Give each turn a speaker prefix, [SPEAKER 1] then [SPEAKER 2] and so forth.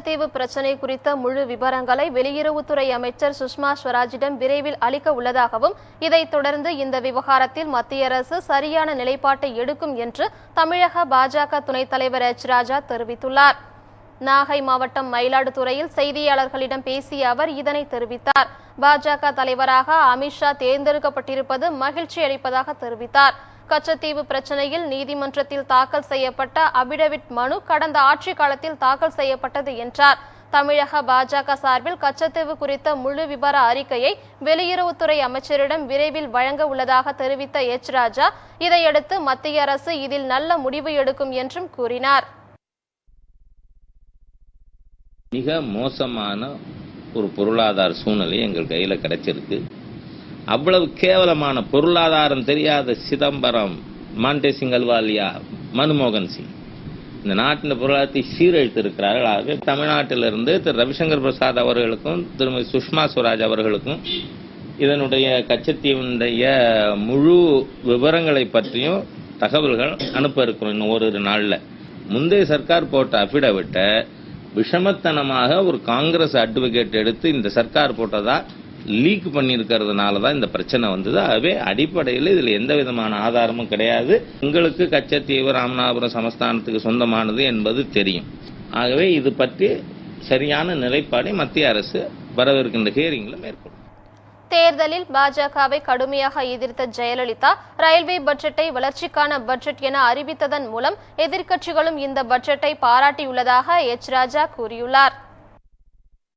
[SPEAKER 1] தீவு பிரச்சினை குறித்த முழு விவரங்களை வெளியுறவுத்துறை அமைச்சர் சுஷ்மா ஸ்வராஜிடம் விரைவில் அளிக்க உள்ளதாகவும் இதைத் தொடர்ந்து இந்த விவகாரத்தில் மத்திய அரசு சரியான நிலைப்பாட்டை எடுக்கும் என்று தமிழக பாஜக துணைத் தலைவர் எச். ராஜா தெரிவித்துள்ளார். நாகை மாவட்டம் மயிலாடுதுறையில் செய்தியாளர்களிடம் பேசிய அவர் இதனை தெரிவித்தார். பாஜக தலைவராக அமித்ஷா தேர்ந்தெடுக்கப்பட்டிருப்பது மகிழ்ச்சி அளிப்பதாக தெரிவித்தார். கச்சத்தீவு பிரச்சனையில் நீதிமன்றத்தில் தாக்கல் செய்யப்பட்ட அபிடவிட் மனு கடந்த ஆட்சி காலத்தில் தாக்கல் செய்யப்பட்டது என்றார். தமிழக பாஜக சார்பில் கச்சத்தீவு குறித்த முழு விபர அறிக்கையை வெளியுறவுத்துறை அமைச்சரிடம் விரைவில் வழங்க உள்ளதாக தெரிவித்த எச். ராஜா இதையடுத்து மத்திய அரசு இதில் நல்ல முடிவு எடுக்கும் என்றும் கூறினார்.
[SPEAKER 2] மிக மோசமான ஒரு பொருளாதார சூழ்நிலை எங்கள் கையில கிடைச்சிருக்கு. அவ்வளவு கேவலமான பொருளாதாரம் தெரியாத சிதம்பரம் மாண்டேசிங் அல்வாலியா மன்மோகன் சிங். இந்த நாட்டின் பொருளாதாரத்தை சீரழித்திருக்கிறார்கள் ஆகவே தமிழ்நாட்டிலிருந்து திரு ரவிசங்கர் பிரசாத் அவர்களுக்கும் திருமதி சுஷ்மா சுவராஜ் அவர்களுக்கும் இதனுடைய கச்சத்தீவினுடைய முழு விவரங்களை பற்றியும் தகவல்கள் அனுப்ப இருக்கிறோம் இன்னும் ஒரு நாளில். முந்தைய சர்க்கார் போட்ட அபிடவிட்டை விஷமத்தனமாக ஒரு காங்கிரஸ் அட்வொகேட் எடுத்து இந்த சர்க்கார் போட்டதா லீக் பண்ணியிருக்கிறதுனால தான் இந்த பிரச்சனை வந்தது. ஆகவே அடிப்படையில் இதில் எந்த விதமான ஆதாரமும் கிடையாது. உங்களுக்கு கச்சத்தீவு ராமநாதபுரம் சமஸ்தானத்துக்கு சொந்தமானது என்பது தெரியும். ஆகவே இது பற்றி சரியான நிலைப்பாடை மத்திய அரசு வரவிருக்கின்ற ஹியரிங்கில் மேற்கொள்ளும்.
[SPEAKER 1] தேர்தலில் பாஜகவை கடுமையாக எதிர்த்த ஜெயலலிதா ரயில்வே பட்ஜெட்டை வளர்ச்சிக்கான பட்ஜெட் என அறிவித்ததன் மூலம் எதிர்க்கட்சிகளும் இந்த பட்ஜெட்டை பாராட்டியுள்ளதாக எச். ராஜா கூறியுள்ளார்.